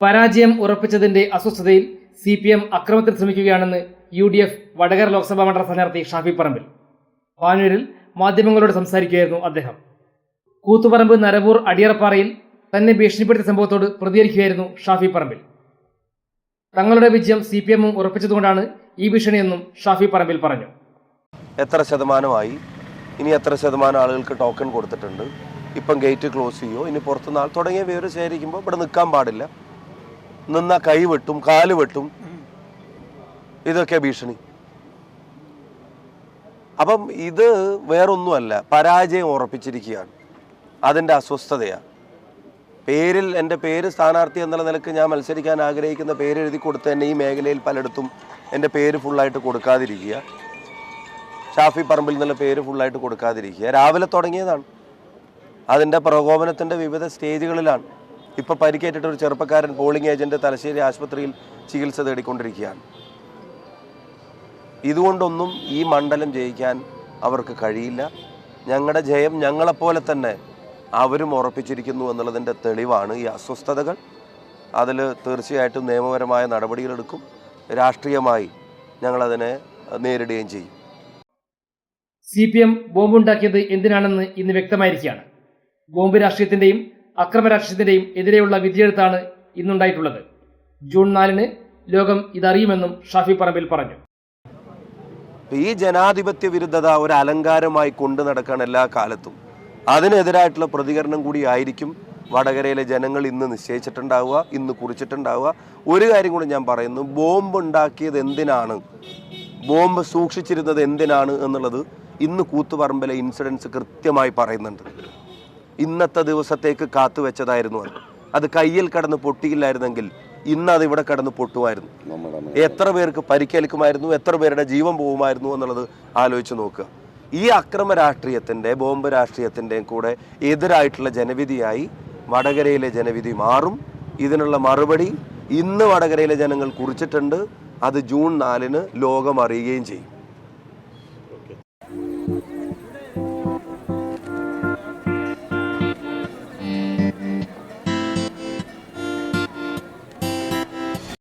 പരാജയം ഉറപ്പിച്ചതിന്റെ അസ്വസ്ഥതയിൽ സി പി എം അക്രമത്തിൽ ശ്രമിക്കുകയാണെന്ന് U D F Vadakara Lok Sabha മണ്ഡല സ്ഥാനാർത്ഥി ഷാഫി പറമ്പിൽ. പാനൂരിൽ മാധ്യമങ്ങളോട് സംസാരിക്കുകയായിരുന്നു അദ്ദേഹം. കൂത്തുപറമ്പ് നരവൂർ അടിയറപ്പാറയിൽ തന്നെ ഭീഷണിപ്പെടുത്തിയ സംഭവത്തോട് പ്രതികരിക്കുകയായിരുന്നു ഷാഫി പറമ്പിൽ. തങ്ങളുടെ വിജയം സി പി എമ്മും ഉറപ്പിച്ചതുകൊണ്ടാണ് ഈ ഭീഷണിയെന്നും ഷാഫി പറമ്പിൽ പറഞ്ഞു. എത്ര ശതമാനമായി? ഇനി എത്ര ശതമാനം ആളുകൾക്ക് ടോക്കൺ കൊടുത്തിട്ടുണ്ട്? ഇപ്പം ഗേറ്റ് ക്ലോസ് ചെയ്യോ? ഇനി പുറത്തുനിന്ന് ആൾ തുടങ്ങിയ വിവരം ശേഖരിക്കുമ്പോൾ ഇവിടെ നിൽക്കാൻ പാടില്ല. നിന്ന കൈ വെട്ടും കാൽ വെട്ടും. ഇതൊക്കെ ഭീഷണി. അപ്പം ഇത് വേറൊന്നുമല്ല പരാജയം ഉറപ്പിച്ചിരിക്കുകയാണ്. അതിന്റെ അസ്വസ്ഥതയാണ്. പേരിൽ എന്റെ പേര് സ്ഥാനാർത്ഥി എന്നുള്ള നിലയ്ക്ക് ഞാൻ മത്സരിക്കാൻ ആഗ്രഹിക്കുന്ന പേര് എഴുതി കൊടുത്ത് തന്നെ ഈ മേഖലയിൽ പലയിടത്തും എന്റെ പേര് ഫുള്ളായിട്ട് കൊടുക്കാതിരിക്കുക. ഷാഫി പറമ്പിൽ നിന്നുള്ള പേര് ഫുള്ളായിട്ട് കൊടുക്കാതിരിക്കുക. രാവിലെ തുടങ്ങിയതാണ്. അതിന്റെ പ്രകോപനത്തിന്റെ വിവിധ സ്റ്റേജുകളിലാണ്. ഇപ്പോൾ പരിക്കേറ്റിട്ട് ഒരു ചെറുപ്പക്കാരൻ പോളിംഗ് ഏജന്റ് തലശ്ശേരി ആശുപത്രിയിൽ ചികിത്സ തേടിക്കൊണ്ടിരിക്കുകയാണ്. ഇതുകൊണ്ടൊന്നും ഈ മണ്ഡലം ജയിക്കാൻ അവർക്ക് കഴിയില്ല. ഞങ്ങളുടെ ജയം ഞങ്ങളെപ്പോലെ തന്നെ അവരും ഉറപ്പിച്ചിരിക്കുന്നു എന്നുള്ളതിന്റെ തെളിവാണ് ഈ അസ്വസ്ഥതകൾ. അതിൽ തീർച്ചയായിട്ടും നിയമപരമായ നടപടികളെടുക്കും. രാഷ്ട്രീയമായി ഞങ്ങളതിനെ നേരിടുകയും ചെയ്യും. സി പി എം ബോംബുണ്ടാക്കിയത് എന്തിനാണെന്ന് ഇന്ന് വ്യക്തമായിരിക്കുകയാണ്. ബോംബ് രാഷ്ട്രീയത്തിന്റെയും അക്രമ രാഷ്ട്രീയത്തിന്റെയും എതിരെയുള്ള വിധിയെഴുത്താണ് ഇന്നുണ്ടായിട്ടുള്ളത്. ജൂൺ നാലിന് ലോകം ഇതറിയുമെന്നും ഷാഫി പറമ്പിൽ പറഞ്ഞു. ഈ ജനാധിപത്യ വിരുദ്ധത ഒരു അലങ്കാരമായി കൊണ്ടു നടക്കാൻ എല്ലാ കാലത്തും. അതിനെതിരായിട്ടുള്ള പ്രതികരണം കൂടി ആയിരിക്കും വടകരയിലെ ജനങ്ങൾ ഇന്ന് നിശ്ചയിച്ചിട്ടുണ്ടാവുക ഇന്ന് കുറിച്ചിട്ടുണ്ടാവുക. ഒരു കാര്യം കൂടി ഞാൻ പറയുന്നു ബോംബ് ഉണ്ടാക്കിയത് എന്തിനാണ്? ബോംബ് സൂക്ഷിച്ചിരുന്നത് എന്തിനാണ് എന്നുള്ളത് ഇന്ന് കൂത്തുപറമ്പിലെ ഇൻസിഡൻസ് കൃത്യമായി പറയുന്നുണ്ട്. ഇന്നത്തെ ദിവസത്തേക്ക് കാത്തു വെച്ചതായിരുന്നു അത് അത് കയ്യിൽ കടന്ന് പൊട്ടിയില്ലായിരുന്നെങ്കിൽ ഇന്ന് അത് ഇവിടെ കടന്ന് പൊട്ടുമായിരുന്നു. എത്ര പേർക്ക് പരിക്കേൽക്കുമായിരുന്നു എത്ര പേരുടെ ജീവൻ പോകുമായിരുന്നു എന്നുള്ളത് ആലോചിച്ച് നോക്കുക. ഈ അക്രമ രാഷ്ട്രീയത്തിന്റെ ബോംബ് രാഷ്ട്രീയത്തിന്റെയും കൂടെ എതിരായിട്ടുള്ള ജനവിധിയായി വടകരയിലെ ജനവിധി മാറും. ഇതിനുള്ള മറുപടി ഇന്ന് വടകരയിലെ ജനങ്ങൾ കുറിച്ചിട്ടുണ്ട്. അത് ജൂൺ നാലിന് ലോകം അറിയുകയും ചെയ്യും.